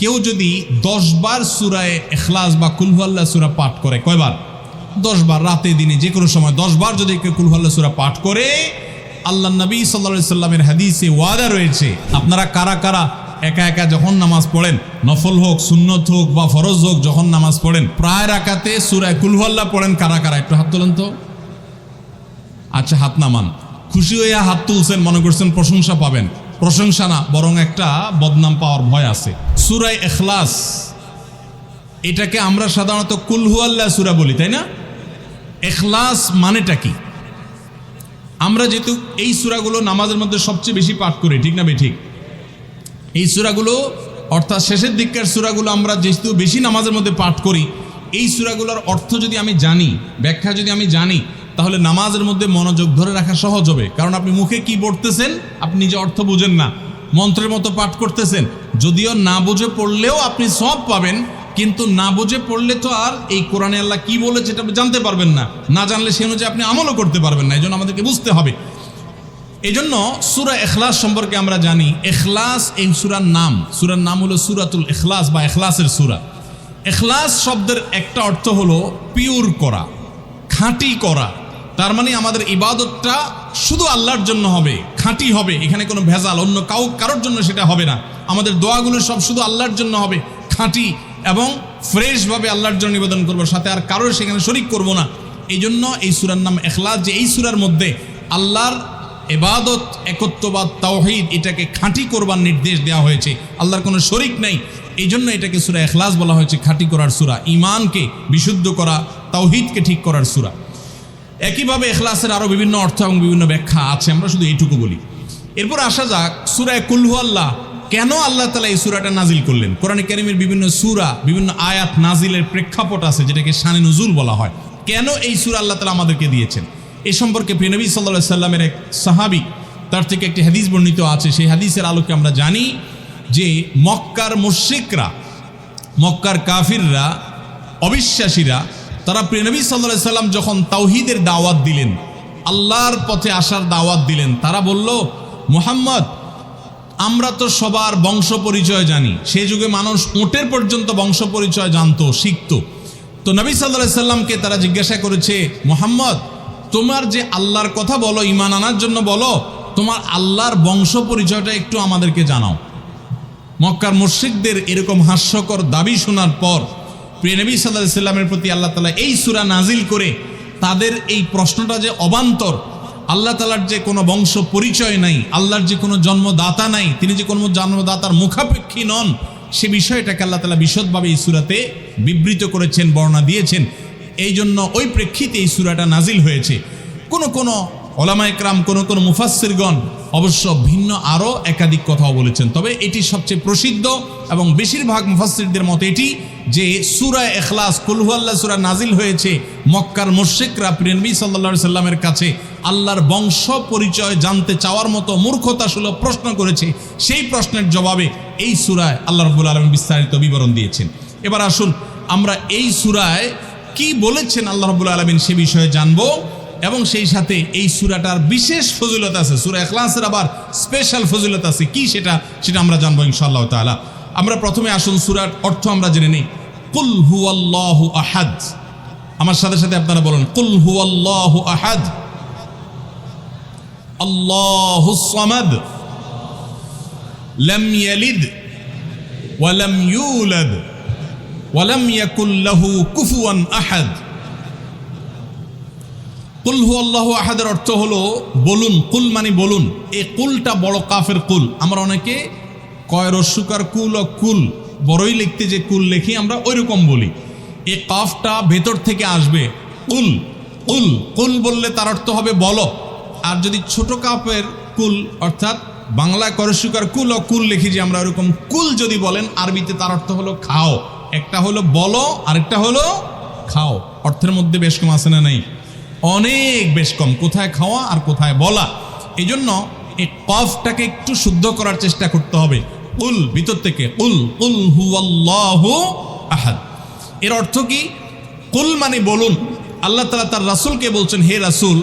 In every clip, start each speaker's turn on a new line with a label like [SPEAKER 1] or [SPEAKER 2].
[SPEAKER 1] কেউ যদি দশ বার সুরায় এখলাস বা কুলহুয়াল্লা সুরা পাঠ করে, কয়বার? দশ বার রাতে, দিনে, যে কোনো সময় দশ বার যদি কেউ কুলহুয়াল্লা সুরা পাঠ করে, আল্লাহ নবী সাল্লা সাল্লামের হাদিসে ওয়াদা রয়েছে, আপনারা কারা কারা একা একা যখন নামাজ পড়েন, নফল হোক, সুন্নত হোক বা ফরজ হোক, যখন নামাজ পড়েন, প্রায় রাকাতে সুরায় কুলহুয়াল্লা পড়েন কারা কারা? একটু হাত তোলেন তো। আচ্ছা হাত নামান। খুশি হয়ে হাত তুলছেন, মনে করছেন প্রশংসা পাবেন। প্রশংসা না, বরং একটা বদনাম পাওয়ার ভয় আছে। সুরাই এখলাস এটাকে আমরা সাধারণত কুলহুয়াল্লা সুরা বলি, তাই না? এখলাস মানেটা কি? আমরা যেহেতু এই সুরাগুলো নামাজের মধ্যে সবচেয়ে বেশি পাঠ করি, ঠিক না বে ঠিক। এই সুরাগুলো, অর্থাৎ শেষের দিককার সুরাগুলো আমরা যেহেতু বেশি নামাজের মধ্যে পাঠ করি, এই সুরাগুলোর অর্থ যদি আমি জানি, ব্যাখ্যা যদি আমি জানি তাহলে নামাজের মধ্যে মনোযোগ ধরে রাখা সহজ হবে। কারণ আপনি মুখে কি পড়তেছেন, আপনি নিজে অর্থ বুঝেন না। মন্ত্রের মতো পাঠ করতেছেন। যদিও না বুঝে পড়লেও আপনি সব পাবেন, কিন্তু না বুঝে পড়লে তো আর এই কোরআনে আল্লাহ কি এটা আপনি জানতে পারবেন না। না জানলে সে অনুযায়ী আপনি আমলও করতে পারবেন না। এই জন্য আমাদেরকে বুঝতে হবে। এই জন্য সুরা এখলাস সম্পর্কে আমরা জানি এখলাস এই সুরার নাম। সুরার নাম হলো সুরাতুল এখলাস বা এখলাসের সুরা। এখলাস শব্দের একটা অর্থ হলো পিওর করা, খাঁটি করা। তার মানে আমাদের ইবাদতটা শুধু আল্লাহর জন্য হবে, খাঁটি হবে, এখানে কোনো ভেজাল, অন্য কাউ কারোর জন্য সেটা হবে না। আমাদের দোয়াগুলো সব শুধু আল্লাহর জন্য হবে, খাঁটি এবং ফ্রেশভাবে আল্লাহর জন্য নিবেদন করব, সাথে আর কারোর সেখানে শরিক করব না। এই জন্য এই সুরার নাম এখলাস, যে এই সুরার মধ্যে আল্লাহর এবাদত একত্ববাদ, তাওহিদ, এটাকে খাঁটি করবার নির্দেশ দেওয়া হয়েছে। আল্লাহর কোনো শরিক নেই এই জন্য এটাকে সুরা এখলাস বলা হয়েছে, খাঁটি করার সুরা। ইমানকে বিশুদ্ধ করা, তাওহিদকে ঠিক করার সুরা। একইভাবে এখলাসের আরও বিভিন্ন অর্থ এবং বিভিন্ন ব্যাখ্যা আছে, আমরা শুধু এইটুকু বলি। এরপর আসা যাক, সুরায় কুলহু আল্লাহ, কেন আল্লাহ তালা এই সুরাটা নাজিল করলেন? কোরআন কারিমের বিভিন্ন সুরা, বিভিন্ন আয়াত নাজিলের প্রেক্ষাপট আছে, যেটাকে শানে নজুল বলা হয়। কেন এই সুরা আল্লাহ তালা আমাদেরকে দিয়েছেন? এ সম্পর্কে প্রিনবী সাল্লা সাল্লামের এক সাহাবি, তার থেকে একটি হাদিস বর্ণিত আছে। সেই হাদিসের আলোকে আমরা জানি যে মক্কার মুশ্রিকরা, মক্কার কাফিররা, অবিশ্বাসীরা তারা প্রিনবী সাল্লা সাল্লাম যখন তাওহিদের দাওয়াত দিলেন, আল্লাহর পথে আসার দাওয়াত দিলেন, তারা বলল, মোহাম্মদ, আমরা তো সবার বংশ পরিচয় জানি। সেই যুগে মানুষ উটের পর্যন্ত বংশ পরিচয় জানতো, শিখতো। তো নবী সাল্লাহ সাল্লামকে তারা জিজ্ঞাসা করেছে, মোহাম্মদ, তোমার যে আল্লাহর কথা বলো ইমান আনার জন্য বলো, তোমার আল্লাহর বংশ পরিচয়টা একটু আমাদেরকে জানাও। মক্কার মুশ্রিকদের এরকম হাস্যকর দাবি শোনার পর প্রিয় নবী সাল্লাহ প্রতি আল্লাহ তালা এই সুরা নাজিল করে তাদের এই প্রশ্নটা যে অবান্তর, আল্লাহ তালার যে কোনো বংশ পরিচয় নাই, আল্লাহর যে কোনো জন্মদাতা নাই, তিনি যে কোনো জন্মদাতার মুখাপেক্ষী নন, সে বিষয়টাকে আল্লাহ তালা বিশদভাবে এই সুরাতে বিবৃত করেছেন, বর্ণনা দিয়েছেন। এই জন্য ওই প্রেক্ষিতে এই সুরাটা নাজিল হয়েছে। কোনো কোনো ওলামা একরাম, কোনো কোনো মুফাসিরগণ অবশ্য ভিন্ন আরও একাধিক কথাও বলেছেন। তবে এটি সবচেয়ে প্রসিদ্ধ এবং বেশিরভাগ মুফাসিরদের মতে এটি যে সুরা এখলাস কুলহুয়াল্লা সুরা নাজিল হয়েছে মক্কার মুর্শিকরা প্রিয়নবী সাল্লা সাল্লামের কাছে আল্লাহর বংশ পরিচয় জানতে চাওয়ার মতো মূর্খতা সুলভ প্রশ্ন করেছে। সেই প্রশ্নের জবাবে এই সুরায় আল্লাহ রবুল আলম বিস্তারিত বিবরণ দিয়েছেন। এবার আসুন আমরা এই সুরায় কি বলেছেন আল্লাহ রবুল আলমিন সে বিষয়ে জানব এবং সেই সাথে এই সুরাটার বিশেষ ফজিলত আছে। সুরা এখলাসের আবার স্পেশাল ফজিলত আছে। কি সেটা সেটা আমরা জানব ইনশাআল্লাহ তাআলা। আমরা প্রথমে আসুন সুরার অর্থ আমরা জেনে নিই। কুল হুয়াল্লাহু আহাদ। আমার সাথে সাথে আপনারা বলেন, কুল হুয়াল্লাহু আহাদ। আল্লাহু সামাদ। ওয়া লাম ইউলাদ ওয়া লাম ইয়াকুল লাহু কুফুয়ান আহাদ। কুল হু আল্লাহ আহাদের অর্থ হলো বলুন, কুল মানে বলুন। এই কুলটা বড় কাফের কুল। আমরা অনেকে কয় রস্যুকার কুল ও কুল, বড়ই লিখতে যে কুল লিখি, আমরা ওই রকম বলি। এ কাফটা ভেতর থেকে আসবে, কুল কুল কুল বললে তার অর্থ হবে বলো। আর যদি ছোট কাপের কুল, অর্থাৎ বাংলায় করস্যুকার কুল ও কুল লিখি যে আমরা ওরকম কুল যদি বলেন, আরবিতে তার অর্থ হলো খাও। একটা হলো বলো, আরেকটা হলো খাও। অর্থের মধ্যে বেশ কম আছে না নেই? অনেক বেশ কম। কোথায় খাওয়া আর কোথায় বলা? এই জন্য এই কফটাকে একটু শুদ্ধ করার চেষ্টা করতে হবে। উল, ভিতর থেকে উল উল হু আল্লাহ আহাদ। এর অর্থ কি? কুল মানে বলুন। আল্লাহ তালা তার রাসুলকে বলছেন, হে রাসুল,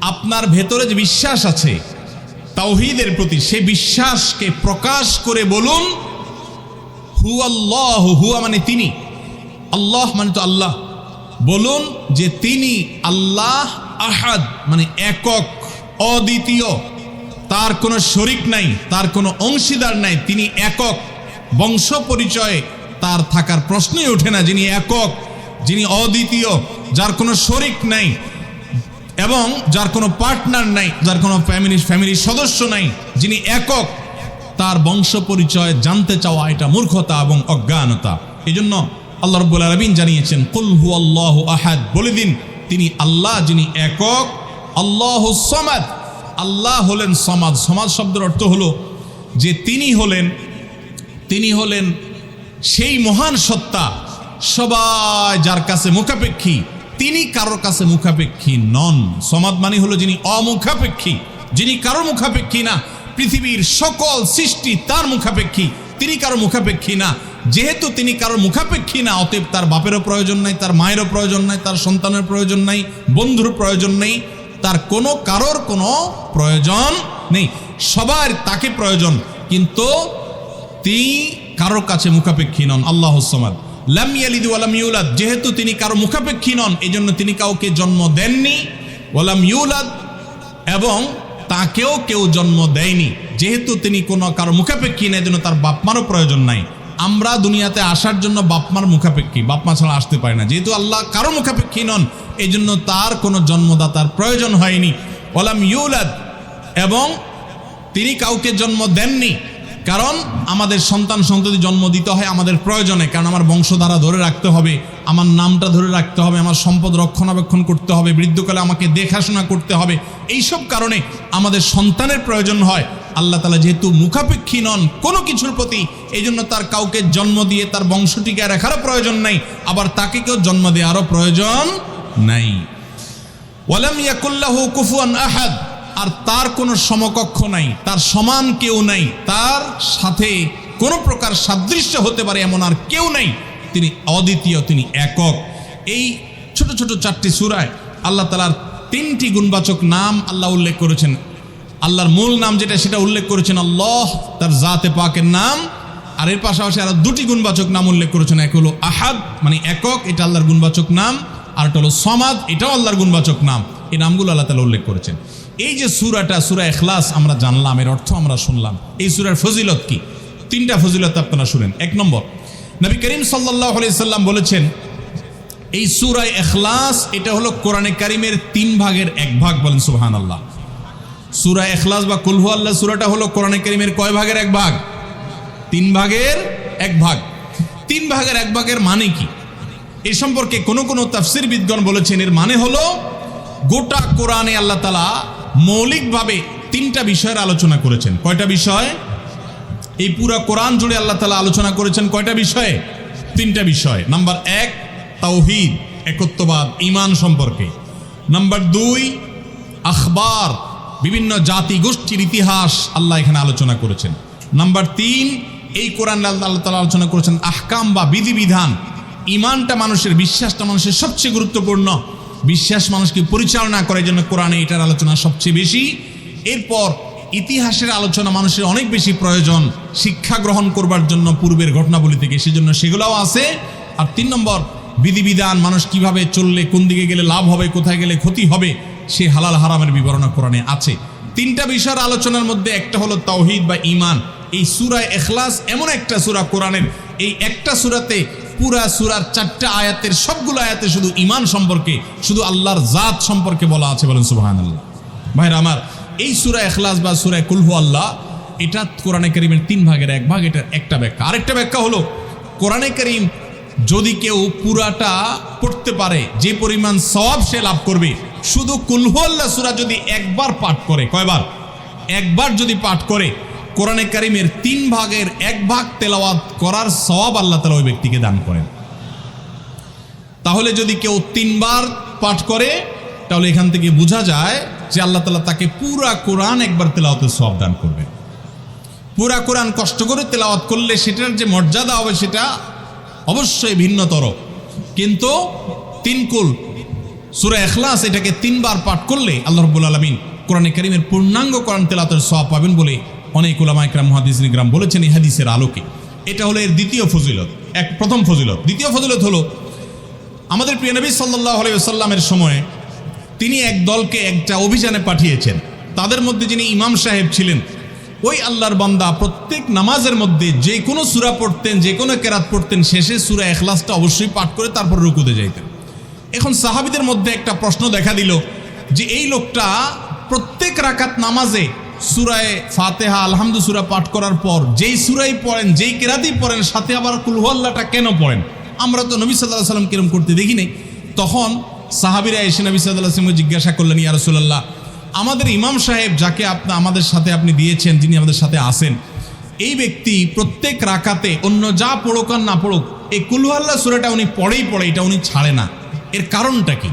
[SPEAKER 1] আপনার ভেতরে যে বিশ্বাস আছে, তাওহিদের প্রতি সে বিশ্বাসকে প্রকাশ করে বলুন হু আল্লাহ হুয়া মানে তিনি। আল্লাহ মানে তো আল্লাহ। বলুন যে তিনি আল্লাহ আহাদ মানে একক, অদ্বিতীয়। তার কোনো শরিক নাই, তার কোনো অংশীদার নাই, তিনি একক। বংশ পরিচয়ে তার থাকার প্রশ্নই ওঠে না, যিনি একক, যিনি অদ্বিতীয়, যার কোনো শরিক নাই এবং যার কোনো পার্টনার নাই, যার কোনো ফ্যামিলি ফ্যামিলির সদস্য নাই, যিনি একক, তার বংশ পরিচয় জানতে চাওয়া এটা মূর্খতা এবং অজ্ঞানতা। এই জন্য আল্লাহ রব্বুল আলমিন জানিয়েছেন, কুল হু আল্লাহ আহাদ। বলে দিন, তিনি আল্লাহ যিনি একক, আল্লাহ সমাদ। আল্লাহ হলেন সমাজ। সমাজ শব্দের অর্থ হলো যে তিনি হলেন তিনি হলেন সেই মহান সত্তা, সবাই যার কাছে মুখাপেক্ষী। তিনি কারোর কাছে মুখাপেক্ষী নন। সমাদ মানে হলো যিনি অমুখাপেক্ষী, যিনি কারও মুখাপেক্ষী না। পৃথিবীর সকল সৃষ্টি তার মুখাপেক্ষী, তিনি কারও মুখাপেক্ষী না। যেহেতু তিনি কারোর মুখাপেক্ষী না, অতএব তার বাপেরও প্রয়োজন নাই, তার মায়েরও প্রয়োজন নাই, তার সন্তানের প্রয়োজন নাই, বন্ধুর প্রয়োজন নেই। তার কোনো কারোর কোনো প্রয়োজন নেই। সবার তাকে প্রয়োজন, কিন্তু তিনি কারোর কাছে মুখাপেক্ষী নন, আল্লাহ সমাদ। লাম ইয়ালিদ ওয়ালাম ইউলাদ, যেহেতু তিনি কারও মুখাপেক্ষী নন এই জন্য তিনি কাউকে জন্ম দেননি। ওয়ালাম ইউলাদ, এবং তাকেও কেউ জন্ম দেয়নি। যেহেতু তিনি কোনো কারও মুখাপেক্ষী নেই জন্য তার বাপমারও প্রয়োজন নাই। আমরা দুনিয়াতে আসার জন্য বাপমার মুখাপেক্ষী। বাপমা ছাড়া আসতে পারে না। যেহেতু আল্লাহ কারও মুখাপেক্ষী নন এই জন্য তার কোনো জন্মদাতার প্রয়োজন হয়নি। ওলাম ইউলাদ, এবং তিনি কাউকে জন্ম দেননি। কারণ আমাদের সন্তান সন্ততি জন্ম দিতে হয় আমাদের প্রয়োজনে, কারণ আমার বংশধারা ধরে রাখতে হবে, আমার নামটা ধরে রাখতে হবে, আমার সম্পদ রক্ষণাবেক্ষণ করতে হবে, বৃদ্ধকালে আমাকে দেখাশোনা করতে হবে। এইসব কারণে আমাদের সন্তানের প্রয়োজন হয়। আল্লাহ তালা যেহেতু মুখাপেক্ষী নন কোনো কিছুর প্রতি এই জন্য তার কাউকে জন্ম দিয়ে তার বংশ টিকে রাখারও প্রয়োজন নাই, আবার তাকে কেউ জন্ম দেওয়ারও প্রয়োজন নাই। ওয়ালাম ইয়াকুল্লাহু কুফুয়ান আহাদ, আর তার কোনো সমকক্ষ নাই, তার সমান কেউ নাই, তার সাথে কোনো প্রকার সাদৃশ্য হতে পারে এমন আর কেউ নাই, তিনি অদ্বিতীয়, তিনি একক। এই ছোট ছোট চারটি সুরায় আল্লাহ তালার তিনটি গুণবাচক নাম আল্লাহ উল্লেখ করেছেন আল্লাহর মূল নাম যেটা, সেটা উল্লেখ করেছেন আল্লাহ, তার জাতে পাকের নাম। আর এর পাশাপাশি আরও দুটি গুণবাচক নাম উল্লেখ করেছেন, এক হলো আহাদ মানে একক, এটা আল্লাহর গুণবাচক নাম। আর একটা হলো সমাদ, এটাও আল্লাহর গুণবাচক নাম। এই নামগুলো আল্লাহ তালা উল্লেখ করেছেন। এই যে সুরাটা, সুরা এখলাস আমরা জানলাম, এর অর্থ আমরা শুনলাম। এই সুরার ফজিলত কি? তিনটা ফজিলত আপনারা শুনেন। এক নম্বর, নবী করিম সাল্লাহ সাল্লাম বলেছেন, এই সুরায় এখলাস এটা হলো কোরআনে কারিমের তিন ভাগের এক ভাগ বলেন সুহান আল্লাহ সুরা এখলাস বা কুলহু আল্লাহ সুরাটা হলো কোরআনে কারিমের কয় ভাগের এক ভাগ? তিন ভাগের এক ভাগ। তিন ভাগের এক ভাগের মানে কি? এ সম্পর্কে কোন কোন তাফসির বিদগণ বলেছেন, এর মানে হলো গোটা কোরআনে আল্লাহ তালা মৌলিকভাবে তিনটা বিষয়ের আলোচনা করেছেন। কয়টা বিষয়? এই পুরো কোরআন জুড়ে আল্লাহ তালা আলোচনা করেছেন কয়টা বিষয়ে? তিনটা বিষয়। নাম্বার এক, তাওহিদ, একত্ববাদ ইমান সম্পর্কে। নাম্বার দুই, আখবার বিভিন্ন জাতি গোষ্ঠীর ইতিহাস আল্লাহ এখানে আলোচনা করেছেন। নাম্বার তিন, এই কোরআন আল্লাহ তালা আলোচনা করেছেন আহকাম বা বিধিবিধান। ইমানটা মানুষের, বিশ্বাসটা মানুষের সবচেয়ে গুরুত্বপূর্ণ। বিশ্বাস মানুষকে পরিচালনা করার জন্য কোরআনে এটার আলোচনা সবচেয়ে বেশি। এরপর ইতিহাসের আলোচনা মানুষের অনেক বেশি প্রয়োজন, শিক্ষা গ্রহণ করবার জন্য পূর্বের ঘটনাবলী থেকে, সেজন্য সেগুলোও আছে। আর তিন নম্বর, বিধিবিধান মানুষ কীভাবে চললে, কোন দিকে গেলে লাভ হবে, কোথায় গেলে ক্ষতি হবে সে হালাল হারামের বিবরণ কোরআনে আছে। তিনটা বিষয়ের আলোচনার মধ্যে একটা হলো তাওহিদ বা ইমান এই সুরায় এখলাস এমন একটা সুরা কোরআনের, এই একটা সুরাতে পুরা সুরার চারটা আয়াতের সবগুলো আয়াতে শুধু ইমান সম্পর্কে, শুধু আল্লাহর জাত সম্পর্কে বলা আছে বলেন সুবাহান আল্লাহ ভাইরা আমার, এই সুরা এখলাস বা সুরায় কুলহু আল্লাহ, এটা কোরআনে করিমের তিন ভাগের এক ভাগ এটার একটা ব্যাখ্যা। আরেকটা ব্যাখ্যা হলো, কোরআনে করিম যদি কেউ পুরাটা পড়তে পারে, যে পরিমাণ সব সে লাভ করবে শুধু কুলহু আল্লাহ সুরা যদি একবার পাঠ করে, কয়বার? একবার যদি পাঠ করে, কোরআনে কারিমের তিন ভাগের এক ভাগ তেলাওয়াত করার সওয়াব আল্লাহ তালা ওই ব্যক্তিকে দান করেন। তাহলে যদি কেউ তিনবার পাঠ করে, তাহলে এখান থেকে বোঝা যায় যে আল্লাহ তালা তাকে পুরা কোরআন একবার তেলাওয়াতের সব দান করবে পুরা কোরআন কষ্ট করে তেলাওয়াত করলে সেটার যে মর্যাদা হবে সেটা অবশ্যই ভিন্নতর। কিন্তু তিনকুল সুরা এখলাস এটাকে তিনবার পাঠ করলে আল্লাহ রব্বুল আলমিন কোরআনে করিমের পূর্ণাঙ্গ কোরআন তেলাতের সব পাবেন বলে অনেক ওলামা একরাম মহাদিস গ্রাম বলেছেন এই হাদিসের আলোকে। এটা হলো এর দ্বিতীয় ফজিলত, এক প্রথম ফজিলত। দ্বিতীয় ফজিলত হলো, আমাদের প্রিয় নবী সাল্লাহ আলাইসাল্লামের সময় তিনি এক দলকে একটা অভিযানে পাঠিয়েছেন। তাদের মধ্যে যিনি ইমাম সাহেব ছিলেন, ওই আল্লাহর বান্দা প্রত্যেক নামাজের মধ্যে যে কোনো সুরা পড়তেন, যে কোনো কেরাত পড়তেন, শেষে সুরা এখলাসটা অবশ্যই পাঠ করে তারপর রুকুতে যাইতেন। এখন সাহাবিদের মধ্যে একটা প্রশ্ন দেখা দিল যে এই লোকটা প্রত্যেক রাকাত নামাজে সুরায় ফাতেহা আলহামদু সুরা পাঠ করার পর যেই সুরাই পড়েন, যেই কেরাতেই পড়েন, সাথে আবার কুলহুয়াল্লাটা কেন পড়েন? আমরা তো নবী সাল্লাহ সাল্লাম কিরম করতে দেখি নাই। তখন সাহাবিরা এসে নবী সাল্লাহ সাল্লামকে জিজ্ঞাসা করলেন, ইয়া রসুল্লাহ আমাদের ইমাম সাহেব যাকে আপনি, আমাদের সাথে আপনি দিয়েছেন, যিনি আমাদের সাথে আসেন এই ব্যক্তি প্রত্যেক রাকাতে অন্য যা পড়ুক আর না পড়ুক, এই কুলহুয়াল্লাহ সুরাটা উনি পড়েই পড়ে, এটা উনি ছাড়ে না। এর কারণটা কি?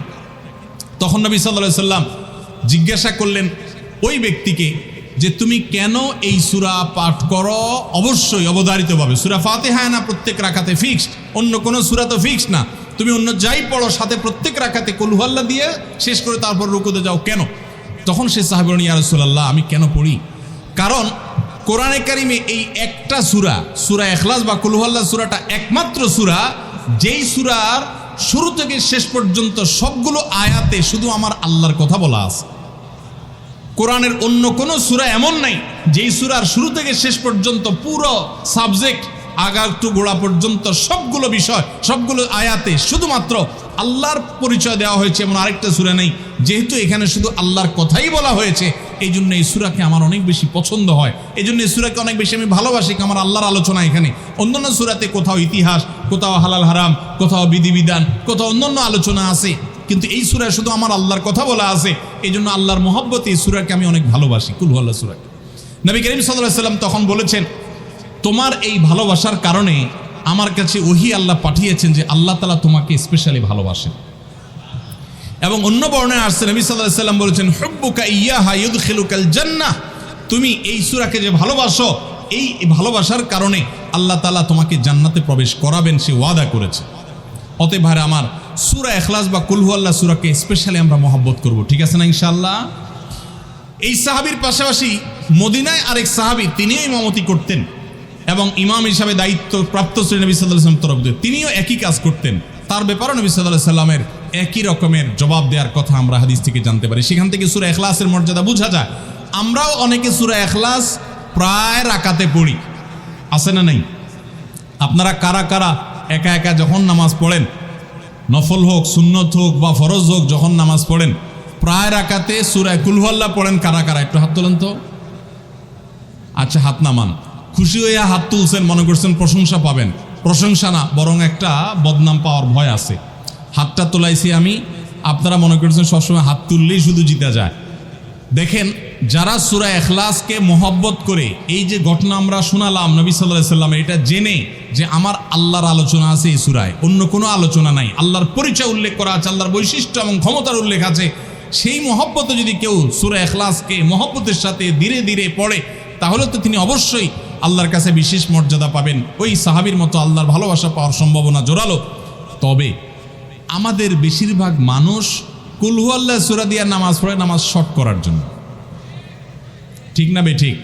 [SPEAKER 1] তখন নবী সাল্লাহ সাল্লাম জিজ্ঞাসা করলেন, ওই ব্যক্তিকে যে তুমি কেন এই সুরা পাঠ করো? অবশ্যই অবধারিতভাবে। সুরা ফাতেহায় না প্রত্যেক রাখাতে ফিক্সড? অন্য কোনো সুরা তো ফিক্সড না। তুমি অন্য যাই পড়ো, সাথে প্রত্যেক রাখাতে কলুহাল্লা দিয়ে শেষ করে তারপর রুকুতে যাও। কেন? তখন সে সাহেবরণী ইয়ারসুল্লাহ আমি কেন পড়ি? কারণ কোরআনে কারিমে এই একটা সুরা সুরা এখলাস বা কলুহাল্লা সুরাটা একমাত্র সুরা, যেই সুরার শুরু থেকে শেষ পর্যন্ত সবগুলো আয়াতে শুধু আমার আল্লাহর কথা বলা আছে। কোরআনের অন্য কোনো সুরা এমন নাই, যেই সুরার শুরু থেকে শেষ পর্যন্ত পুরো সাবজেক্ট আগার টু গোড়া পর্যন্ত সবগুলো বিষয়, সবগুলো আয়াতে শুধুমাত্র আল্লাহর পরিচয় দেওয়া হয়েছে এমন আরেকটা সুরা নেই, যেহেতু এখানে শুধু আল্লাহর কথাই বলা হয়েছে এই জন্য এই সুরাকে আমার অনেক বেশি পছন্দ হয় এই জন্য এই সুরাকে অনেক বেশি আমি ভালোবাসি আমার আল্লাহর আলোচনা এখানে। অন্যান্য সুরাতে কোথাও ইতিহাস কোথাও হালাল হারাম, কোথাও বিধিবিধান, কোথাও অন্যান্য আলোচনা আছে। কিন্তু এই সুরায় শুধু আমার আল্লাহর কথা বলা আছে। এই জন্য আল্লাহর মহব্বত এই সুরাকে আমি অনেক ভালোবাসি। কুলহু আল্লাহ সুরাকে নবী করিম সাল্লাহ সাল্লাম তখন বলেছেন, তোমার এই ভালোবাসার কারণে আমার কাছে ওহি আল্লাহ পাঠিয়েছেন যে আল্লাহ তালা তোমাকে স্পেশালি ভালোবাসেন। এবং অন্য বর্ণায় আসছে, নবী সাল্লাহ সাল্লাম বলেছেন, হব্বুকা ইয়াহা ইউদখিলুকাল জান্নাহ। তুমি এই সুরাকে যে ভালোবাসো, এই ভালোবাসার কারণে আল্লাহ তালা তোমাকে জান্নাতে প্রবেশ করাবেন, সে ওয়াদা করেছে। অতএব ভারে আমার সুরা এখলাস বা কুলহু আল্লাহ সুরাকে স্পেশালি আমরা মহব্বত করব। ঠিক আছে না ইনশাল্লাহ এই সাহাবির পাশাপাশি মদিনায় আরেক সাহাবি, তিনিও ইমামতি করতেন এবং ইমাম হিসাবে দায়িত্ব প্রাপ্ত শ্রী নবী সাল্লাহ তরফ দিয়ে। তিনিও একই কাজ করতেন। তার ব্যাপারও নবী সাল্লাহ সাল্লামের একই রকমের জবাব দেওয়ার কথা আমরা হাদিস থেকে জানতে পারি। সেখান থেকে সুরা এখলাসের মর্যাদা বোঝা যায়। আমরাও অনেকে সুরা এখলাস প্রায় রাকাতে পড়ি। আছে না নেই? আপনারা কারা কারা একা একা যখন নামাজ পড়েন, নফল হোক, সুন্নত হোক বা ফরজ হোক, যখন নামাজ পড়েন, প্রায় রাকাতে সুরায় কুলহল্লা পড়েন কারা কারা? একটু হাত তোলেন তো। আচ্ছা হাত নামান। খুশি হইয়া হাত তুলছেন, মনে করছেন প্রশংসা পাবেন। প্রশংসা না, বরং একটা বদনাম পাওয়ার ভয় আছে। হাতটা তোলাইছি আমি। আপনারা মনে করছেন সবসময় হাত তুললেই শুধু জিতা যায়। দেখেন, যারা সুরা এখলাসকে মোহব্বত করে, এই যে ঘটনা আমরা শোনালাম নবী সাল্লাহ সাল্লাম এটা জেনে যে আমার আল্লাহর আলোচনা আছে এই সুরায়, অন্য কোনো আলোচনা নাই। আল্লাহর পরিচয় উল্লেখ করা আছে, আল্লাহর বৈশিষ্ট্য এবং ক্ষমতার উল্লেখ আছে। সেই মহব্বতে যদি কেউ সুরা এখলাসকে মহব্বতের সাথে ধীরে ধীরে পড়ে, তাহলে তো তিনি অবশ্যই আল্লাহর কাছে বিশেষ মর্যাদা পাবেন। ওই সাহাবির মতো আল্লাহর ভালোবাসা পাওয়ার সম্ভাবনা জোরালো। তবে আমাদের বেশিরভাগ মানুষ কুলহু আল্লাহ সুরা দিয়া নামাজ পড়ে, নামাজ শর্ট করার জন্য। ঠিক না বে ঠিক?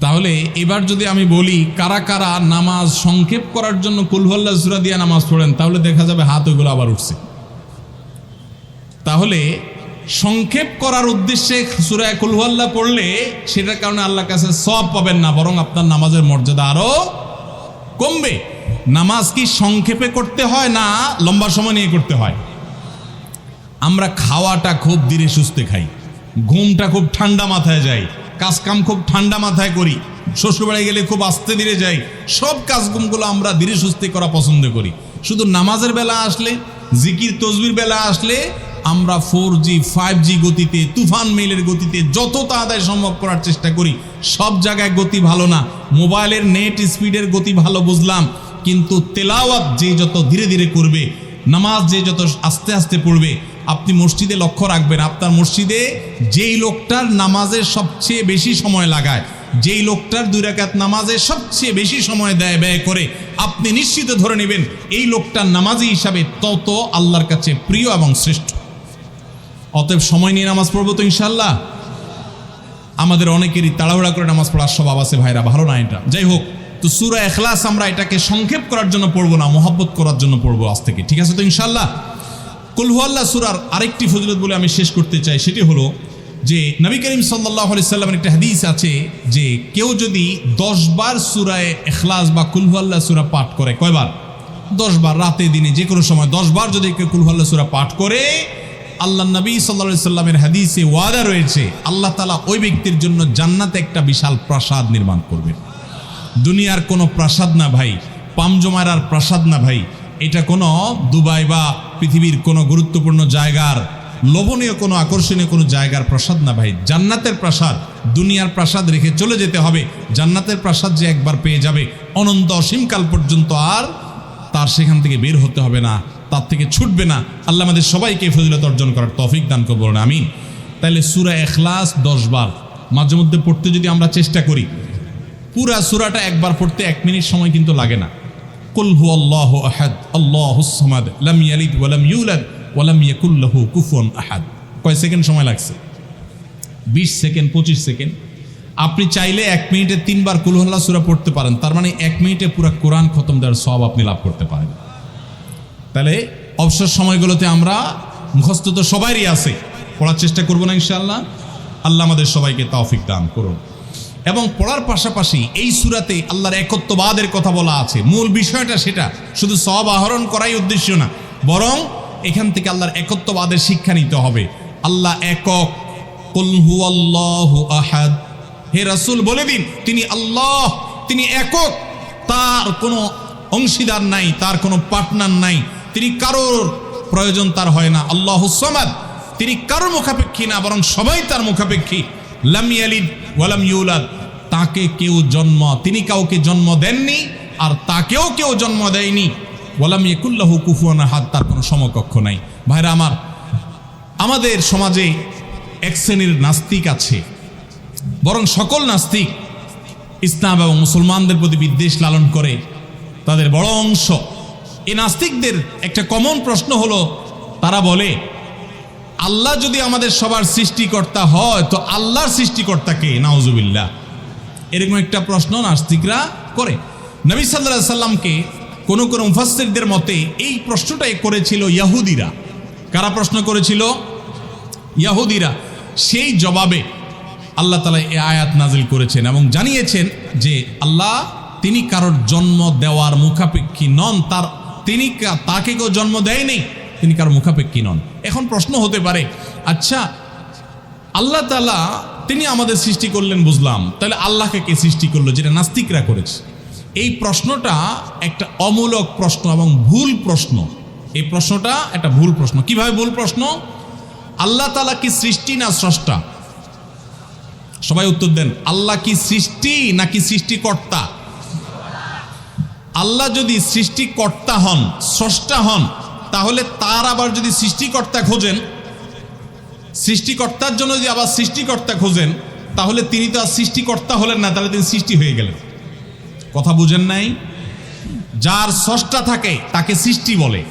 [SPEAKER 1] তাহলে এবার যদি আমি বলি, কারা কারা নামাজ সংক্ষেপ করার জন্য কুলহল্লা সুরা দিয়া নামাজ পড়েন, তাহলে দেখা যাবে হাত ওইগুলো আবার উঠছে। তাহলে সংক্ষেপ করার উদ্দেশ্যে সুরায় কুলহল্লা পড়লে সেটার কারণে আল্লাহর কাছে সব পাবেন না, বরং আপনার নামাজের মর্যাদা আরও কমবে। নামাজ কি সংক্ষেপে করতে হয় না লম্বা সময় নিয়ে করতে হয়? আমরা খাওয়াটা খুব ধীরে সুস্থে খাই, ঘুমটা খুব ঠান্ডা মাথায় যায় কাজ কাম খুব ঠান্ডা মাথায় করি, শ্বশুরবাড়ি গেলে খুব আস্তে ধীরে যাই, সব কাজগুমগুলো আমরা ধীরে সুস্থে করা পছন্দ করি। শুধু নামাজের বেলা আসলে, জিকির, তসবির বেলা আসলে, আমরা ফোর জি ফাইভ জি গতিতে, তুফান মেলের গতিতে যত তাড়াতাড়ি সম্ভব করার চেষ্টা করি। সব জায়গায় গতি ভালো না, মোবাইলের নেট স্পিডের গতি ভালো বুঝলাম কিন্তু তেলাওয়াত যে যত ধীরে ধীরে করবে, নামাজ যে যত আস্তে আস্তে পড়বে, আপনি মসজিদে লক্ষ্য রাখবেন, আপনার মসজিদে যেই লোকটার নামাজে সবচেয়ে বেশি সময় লাগায়, যেই লোকটার দুই রাকাত নামাজে সবচেয়ে বেশি সময় দেয়, ব্যয় করে, আপনি নিশ্চিত ধরে নেবেন, এই লোকটার নামাজি হিসাবে তত আল্লাহর কাছে প্রিয় এবং শ্রেষ্ঠ। অতএব সময় নিয়ে নামাজ পড়ব তো ইনশাল্লাহ আমাদের অনেকেরই তাড়াহুড়া করে নামাজ পড়ার স্বভাব আছে, ভাইরা, ভালো না এটা? যাই হোক তো সুরা এখলাস আমরা এটাকে সংক্ষেপ করার জন্য পড়ব না, মোহাব্বত করার জন্য পড়ব আজ থেকে। ঠিক আছে তো ইনশাল্লাহ কুলহুয়াল্লাহ সুরার আরেকটি ফজিলত বলে আমি শেষ করতে চাই, সেটি হলো যে নবী করিম সাল্লাহ সাল্লামের একটা হাদিস আছে যে কেউ যদি দশ বার সুরায় এখলাস বা কুলহুয়াল্লাহ সুরা পাঠ করে, কয়বার? দশ বার, রাতে, দিনে, যে কোনো সময় দশ বার যদি কেউ কুলহুয়াল্লাহ সুরা পাঠ করে, আল্লাহ নবী সাল্লা সাল্লামের হাদিসে ওয়াদা রয়েছে, আল্লাহ তালা ওই ব্যক্তির জন্য জান্নাতে একটা বিশাল প্রাসাদ নির্মাণ করবেন। দুনিয়ার কোনো প্রাসাদ না ভাই পামজমারার প্রাসাদ না ভাই। এটা কোনো দুবাই বা পৃথিবীর কোনো গুরুত্বপূর্ণ জায়গার, লোভনীয় কোনো, আকর্ষণীয় কোনো জায়গার প্রাসাদ না ভাই। জান্নাতের প্রাসাদ, দুনিয়ার প্রাসাদ রেখে চলে যেতে হবে। জান্নাতের প্রাসাদ যে একবার পেয়ে যাবে, অনন্ত অসীমকাল পর্যন্ত আর তার সেখান থেকে বের হতে হবে না, তার থেকে ছুটবে না। আল্লাহ আমাদের সবাইকে ফজিলত অর্জন করার তফিক দান করব না আমিন। তাহলে সুরা এখলাস দশ বার, মাঝে মধ্যে পড়তে যদি আমরা চেষ্টা করি পুরা সুরাটা একবার পড়তে এক মিনিট সময় কিন্তু লাগে না। কুল হু আল্লাহ আহাদ আল্লাহ সামাদ, লাম ইয়ালিদ ওয়ালাম ইউলাদ ওয়ালাম ইয়াকুল্লাহু কুফুয়ান আহাদ। কয় সেকেন্ড সময় লাগছে? বিশ সেকেন্ড, পঁচিশ সেকেন্ড। আপনি চাইলে এক মিনিটে তিনবার কুলহল্লা সুরা পড়তে পারেন। তার মানে এক মিনিটে পুরো কোরআন খতম দেওয়ার সব আপনি লাভ করতে পারেন। তাহলে অবসর সময়গুলোতে আমরা মুখস্থ তো সবারই আছে। পড়ার চেষ্টা করব না ইনশাআল্লাহ। আল্লাহ আমাদের সবাইকে তৌফিক দান করুন। এবং পড়ার পাশাপাশি এই সুরাতে আল্লাহর একত্ববাদের কথা বলা আছে। মূল বিষয়টা সেটা, শুধু সব আহরণ করাই উদ্দেশ্য না, বরং এখান থেকে আল্লাহর একত্ববাদের শিক্ষা নিতে হবে। আল্লাহ একক আহাদ। হে রাসুল, বলে দিন, তিনি আল্লাহ, তিনি একক, তার কোনো অংশীদার নাই, তার কোনো পার্টনার নাই। তিনি কারোর প্রয়োজন তার হয় না। আল্লাহ সমাদ, তিনি কারোর মুখাপেক্ষী না, বরং সবাই তার মুখাপেক্ষী। লাম ইয়ালিদ ওয়ালাম ইউলাদ। তাকে কেউ জন্ম, তিনি কাউকে জন্ম দেননি আর তাকেও কেউ জন্ম দেয়নি। ওয়ালাম ইয়াকুল্লাহু কুফুয়ান হাত তার কোনো সমকক্ষ নাই। ভাইরা আমার, আমাদের সমাজে এক শ্রেণির নাস্তিক আছে, বরং সকল নাস্তিক ইসলাম এবং মুসলমানদের প্রতি বিদ্বেষ লালন করে। তাদের বড় অংশ। এই নাস্তিকদের একটা কমন প্রশ্ন হলো, তারা বলে আল্লাহ যদি আমাদের সবার সৃষ্টিকর্তা হয়, তো আল্লাহর সৃষ্টিকর্তাকে নাউজুবিল্লাহ। এরকম একটা প্রশ্ন নাস্তিকরা করে। নবী সাল্লাহ সাল্লামকে কোনো কোনো মুফাসসিরদের মতে এই প্রশ্নটাই করেছিল ইয়াহুদিরা। কারা প্রশ্ন করেছিল? ইয়াহুদিরা। সেই জবাবে আল্লাহ তালা এ আয়াত নাজিল করেছেন এবং জানিয়েছেন যে আল্লাহ তিনি কারোর জন্ম দেওয়ার মুখাপেক্ষী নন, তার তিনি তাকে কেউ জন্ম দেয়নি। তিনি কারোর মুখাপেক্ষী নন। এখন প্রশ্ন হতে পারে আচ্ছা আল্লাহ তালা তিনি আমাদের সৃষ্টি করলেন বুঝলাম, তাহলে আল্লাহকে কে সৃষ্টি করল যেটা নাস্তিকরা করেছে? এই প্রশ্নটা একটা অমূলক প্রশ্ন এবং ভুল প্রশ্ন। এই প্রশ্নটা একটা ভুল প্রশ্ন। কীভাবে ভুল প্রশ্ন? আল্লাহ তালা কি সৃষ্টি না স্রষ্টা? সবাই উত্তর দেন, আল্লাহ কি সৃষ্টি নাকি সৃষ্টিকর্তা? আল্লাহ যদি সৃষ্টিকর্তা হন, স্রষ্টা হন তাহলে তার আবার যদি সৃষ্টিকর্তা খোঁজেন, সৃষ্টিকর্তার জন্য যদি আবার সৃষ্টিকর্তা খোঁজেন, তাহলে তিনি তো আর সৃষ্টিকর্তা হলেন না, তাহলে তিনি সৃষ্টি হয়ে গেলেন। কথা বুঝেন নাই? যার স্রষ্টা থাকে, তাকে সৃষ্টি বলে।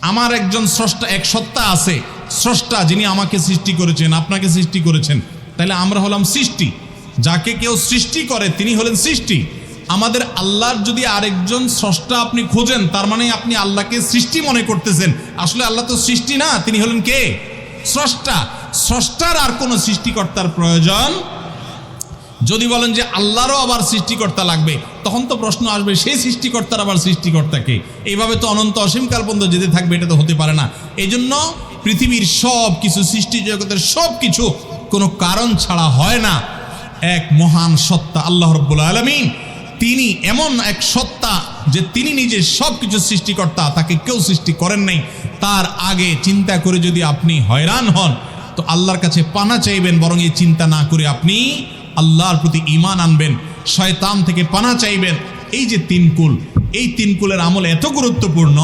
[SPEAKER 1] আমার একজন স্রষ্টা, এক সত্তা আছে, স্রষ্টা যিনি আমাকে সৃষ্টি করেছেন, আপনাকে সৃষ্টি করেছেন, তাহলে আমরা হলাম সৃষ্টি। যাকে কেউ সৃষ্টি করে, তিনি হলেন সৃষ্টি। আমাদের আল্লাহর যদি আরেকজন স্রষ্টা আপনি খোঁজেন, তার মানে আপনি আল্লাহকে সৃষ্টি মনে করতেছেন। আসলে আল্লাহ তো সৃষ্টি না, তিনি হলেন কে? স্রষ্টা। স্রষ্টার আর কোনো সৃষ্টিকর্তার প্রয়োজন? যদি বলেন যে আল্লাহরও আবার সৃষ্টিকর্তা লাগবে, তখন তো প্রশ্ন আসবে, সেই সৃষ্টিকর্তার আবার সৃষ্টিকর্তাকে এইভাবে তো অনন্ত অসীমকাল পর্যন্ত যেতে থাকবে, এটা তো হতে পারে না। এই জন্য পৃথিবীর সব কিছু সৃষ্টি জগতের সব কিছু কোনো কারণ ছাড়া হয় না। এক মহান সত্তা, আল্লাহ রব্বুল আলমিন। তিনি এমন এক সত্তা যে তিনি নিজে সব কিছু সৃষ্টিকর্তা, তাকে কেউ সৃষ্টি করেন নাই। তার আগে চিন্তা করে যদি আপনি হয়রান হন, তো আল্লাহর কাছে পানা চাইবেন, বরং এই চিন্তা না করে আপনি আল্লাহর প্রতি ইমান আনবেন। শয়তান থেকে পানা চাইবেন। এই যে তিন কুল, এই তিন কুলের আমল এত গুরুত্বপূর্ণ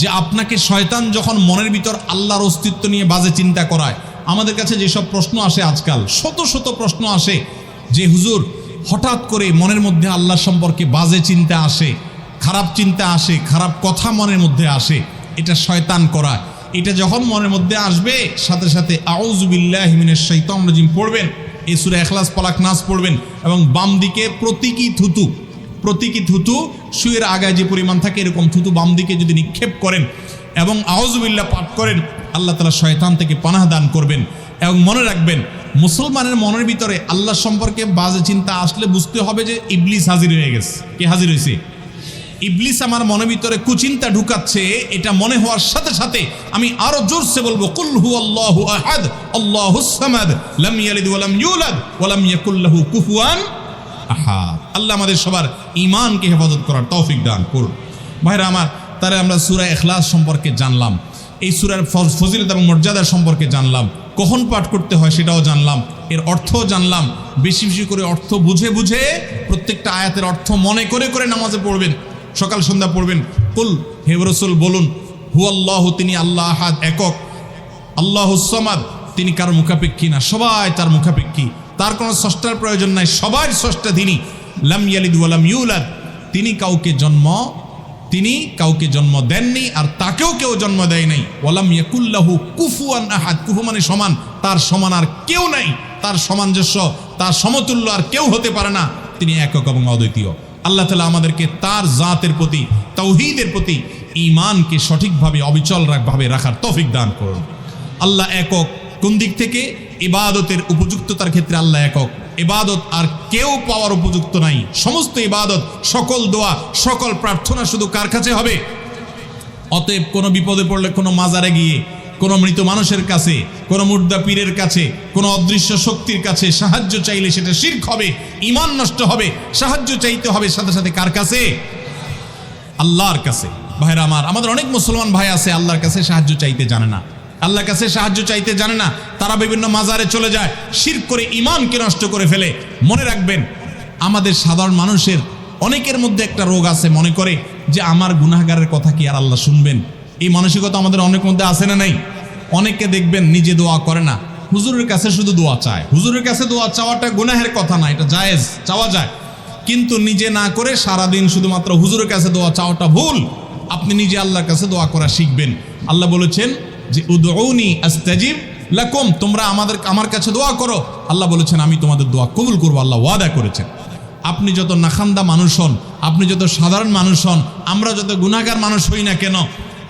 [SPEAKER 1] যে আপনাকে শয়তান যখন মনের ভিতর আল্লাহর অস্তিত্ব নিয়ে বাজে চিন্তা করায়, আমাদের কাছে যেসব প্রশ্ন আসে আজকাল, শত শত প্রশ্ন আসে যে, হুজুর হঠাৎ করে মনের মধ্যে আল্লাহ সম্পর্কে বাজে চিন্তা আসে, খারাপ চিন্তা আসে, খারাপ কথা মনের মধ্যে আসে, এটা শয়তান করা। এটা যখন মনের মধ্যে আসবে, সাথে সাথে আউজুবিল্লাহ হিমিনের রাজিম পড়বেন, এই সুরা এখলাস পালাক নাচ পড়বেন এবং বাম দিকে প্রতীকী থুতু প্রতীকী থুতু, শুয়ের আগায় যে পরিমাণ থাকে এরকম থুতু বাম দিকে যদি নিক্ষেপ করেন এবং আউজবিল্লা পাঠ করেন, আল্লাহ তালা শয়তান থেকে পানাহ দান করবেন এবং মনে রাখবেন মুসলমানের মনের ভিতরে আল্লাহ সম্পর্কে বাজে চিন্তা আসলে বুঝতে হবে যে ইবলিস হাজির হয়ে গেছে। কে হাজির হয়েছে? ইবলিস আমার মনের ভিতরে কুচিন্তা ঢুকাচ্ছে, এটা মনে হওয়ার সাথে সাথে আমি আরও জোরসে বলব, কুল হু আল্লাহু আহাদ, আল্লাহুস সামাদ, লাম ইয়ালিদ ওয়া লাম ইউলাদ, ওয়া লাম ইয়াকুল লাহু কুফুয়ান আহাদ। আল্লাহ আমাদের সবার ঈমানকে হেফাজত করার তৌফিক দান করুন। ভাইরা আমার তারে আমরা সূরা ইখলাস সম্পর্কে জানলাম, এই সূরার ফজ- ফজিলত এবং মর্যাদা সম্পর্কে জানলাম। কখন পাঠ করতে হয় সেটাও জানলাম। এর অর্থও জানলাম। বেশি বেশি করে অর্থ বুঝে বুঝে প্রত্যেকটা আয়াতের অর্থ মনে করে করে নামাজে পড়বেন। সকাল সন্ধ্যা পড়বেন। কুল, হে রসুল, বলুন হু আল্লাহ তিনি আল্লাহ আহাদ, একক। আল্লাহ সামাদ, তিনি কার মুখাপেক্ষী না। সবাই তার মুখাপেক্ষী। তার কোনো স্রষ্টার প্রয়োজন নাই। সবার স্রষ্টা, তিনি। লাম ইয়ালিদ ওয়ালাম ইউলাদ, তিনি কাউকে জন্ম তিনি কাউকে জন্ম দেননি আর তাকেও কেউ জন্ম দেয় নাই। ওয়ালাম ইয়াকুল্লাহু কুফুয়ান আহাদ কুফু মানে সমান। তার সমান আর কেউ নাই। তার সামঞ্জস্য, তার সমতুল্য আর কেউ হতে পারে না। তিনি একক এবং অদ্বিতীয়। আল্লাহ তালা আমাদেরকে তার জাতের প্রতি তৌহিদের প্রতি ইমানকে সঠিকভাবে অবিচল ভাবে রাখার তৌফিক দান করুন। আল্লাহ একক কোন দিক থেকে? ইবাদতের উপযুক্ততার ক্ষেত্রে আল্লাহ একক। ইবাদত আর কেউ পাওয়ার উপযুক্ত নাই। সমস্ত ইবাদত, সকল দোয়া, সকল প্রার্থনা শুধু কার কাছে হবে? অতএব কোনো বিপদে পড়লে কোনো মাজারে গিয়ে, কোনো মৃত মানুষের কাছে, কোনো মুর্দা পীরের কাছে, কোনো অদৃশ্য শক্তির কাছে সাহায্য চাইলে সেটা শির্ক হবে ইমান নষ্ট হবে, সাহায্য চাইতে হবে সাথে সাথে কার কাছে? আল্লাহর কাছে। ভাইরা আমার, আমাদের অনেক মুসলমান ভাই আছে, আল্লাহর কাছে সাহায্য চাইতে জানে না। আল্লাহর কাছে সাহায্য চাইতে জানে না, তারা বিভিন্ন মাজারে চলে যায়, শির করে ইমানকে নষ্ট করে ফেলে। মনে রাখবেন, আমাদের সাধারণ মানুষের অনেকের মধ্যে একটা রোগ আছে মনে করে যে আমার গুনাহগারের কথা কি আর আল্লাহ শুনবেন? এই মানসিকতা আমাদের অনেক মধ্যে আছে না নাই? অনেকে দেখবেন নিজে দোয়া করে না। হুজুরের কাছে শুধু দোয়া চায়। হুজুরের কাছে দোয়া চাওয়াটা গুনাহের কথা না, এটা জায়েজ, চাওয়া যায়। কিন্তু নিজে না করে সারাদিন শুধুমাত্র হুজুরের কাছে দোয়া চাওয়াটা ভুল। আপনি নিজে আল্লাহর কাছে দোয়া করা শিখবেন। আল্লাহ বলেছেন যে উদৌনি আস্তাজিব লাকুম, তোমরা আমাদের, আমার কাছে দোয়া করো। আল্লাহ বলেছেন, আমি তোমাদের দোয়া কবুল করব, আল্লাহ ওয়াদা করেছেন। আপনি যত নাখান্দা মানুষ হন, আপনি যত সাধারণ মানুষ হন, আমরা যত গুণাগার মানুষ হই না কেন,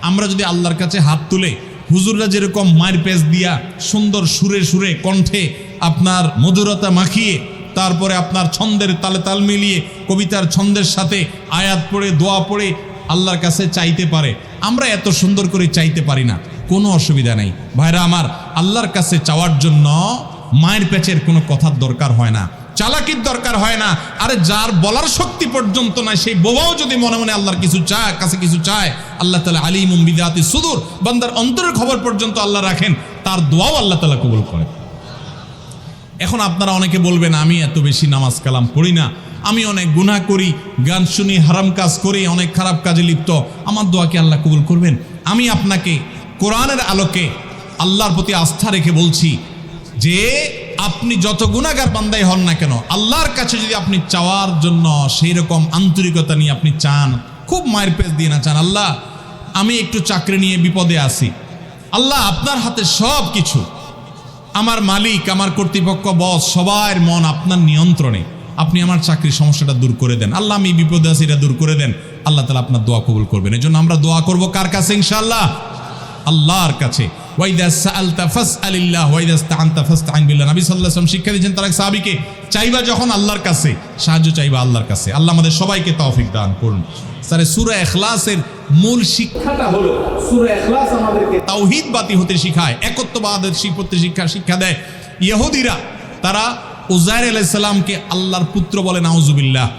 [SPEAKER 1] আমরা যদি আল্লাহর কাছে হাত তুলে হুজুররা যেরকম মায়ের পেজ দিয়া সুন্দর সুরে সুরে কণ্ঠে আপনার মধুরতা মাখিয়ে, তারপরে আপনার ছন্দের তালে তাল মিলিয়ে কবিতার ছন্দের সাথে আয়াত পড়ে, দোয়া পড়ে, আল্লাহর কাছে চাইতে পারে, আমরা এত সুন্দর করে চাইতে পারি না। কোনো অসুবিধা নেই। ভাইরা আমার, আল্লাহর কাছে চাওয়ার জন্য মায়ের পেচের কোনো কথার দরকার হয় না, চালাকির দরকার হয় না। আরে যার বলার শক্তি পর্যন্ত নাই, সেই বোবাও যদি মনে মনে আল্লাহর কিছু চায়, কাছে কিছু চায়, আল্লাহ তালা আলী মুম্বিদাতি সুদূর, বান্দার অন্তরের খবর পর্যন্ত আল্লাহ রাখেন, তার দোয়াও আল্লাহ তালা কবুল করেন এখন আপনারা অনেকে বলবেন, আমি এত বেশি নামাজ কালাম পড়ি না, আমি অনেক গুনাহ করি, গান শুনি, হারাম কাজ করি, অনেক খারাপ কাজে লিপ্ত, আমার দোয়াকে আল্লাহ কবুল করবেন? আমি আপনাকে কোরআনের আলোকে আল্লাহর প্রতি আস্থা রেখে বলছি যে আপনি যত গুণাগার বান্দাই হন না কেন, আল্লাহর কাছে যদি আপনি চাওয়ার জন্য সেই রকম আন্তরিকতা নিয়ে আপনি চান, খুব মায়ের পেজ দিয়ে না চান, আল্লাহ, আমি একটু চাকরি নিয়ে বিপদে আছি। আল্লাহ, আপনার হাতে সব কিছু। আমার মালিক, আমার কর্তৃপক্ষ, বস, সবার মন আপনার নিয়ন্ত্রণে। আপনি আমার চাকরির সমস্যাটা দূর করে দেন। আল্লাহ, আমি বিপদে আছি, এটা দূর করে দেন। আল্লাহ তালা আপনার দোয়া কবুল করবেন। এই জন্য আমরা দোয়া করব কার কাছে, ইনশাআল্লাহ? আল্লাহর কাছে। শিক্ষা দিয়েছেন তার চাইবা যখন আল্লাহর কাছে, সাহায্য চাইবা আল্লাহর কাছে। আল্লাহ আমাদের সবাইকে তৌফিক দান করুন। দেয়। ইহুদিরা, তারা উজাইর আলাইহিস আল্লাহর পুত্র বলে নাউজুবিল্লাহ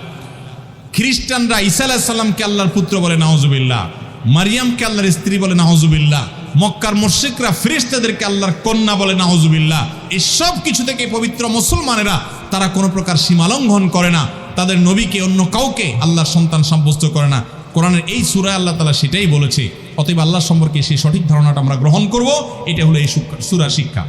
[SPEAKER 1] খ্রিস্টানরা ঈসা আলাইসাল্লামকে আল্লাহর পুত্র বলে নাওজুবিল্লাহ মারিয়ামকে আল্লাহর স্ত্রী বলে নাহজুবিল্লাহ মক্কার মুশরিকরা ফিরিস্তাদেরকে আল্লাহর কন্যা বলে নাহজুবিল্লাহ এই সব কিছু থেকে পবিত্র মুসলমানেরা তারা কোনো প্রকার সীমালঙ্ঘন করে না। তাদের নবীকে অন্য কাউকে আল্লাহর সন্তান সাব্যস্ত করে না। কোরআনের এই সুরায় আল্লাহ তালা সেটাই বলেছে। অতএব আল্লাহ সম্পর্কে সেই সঠিক ধারণাটা আমরা গ্রহণ করব। এটা হলো এই সুরা শিক্ষা।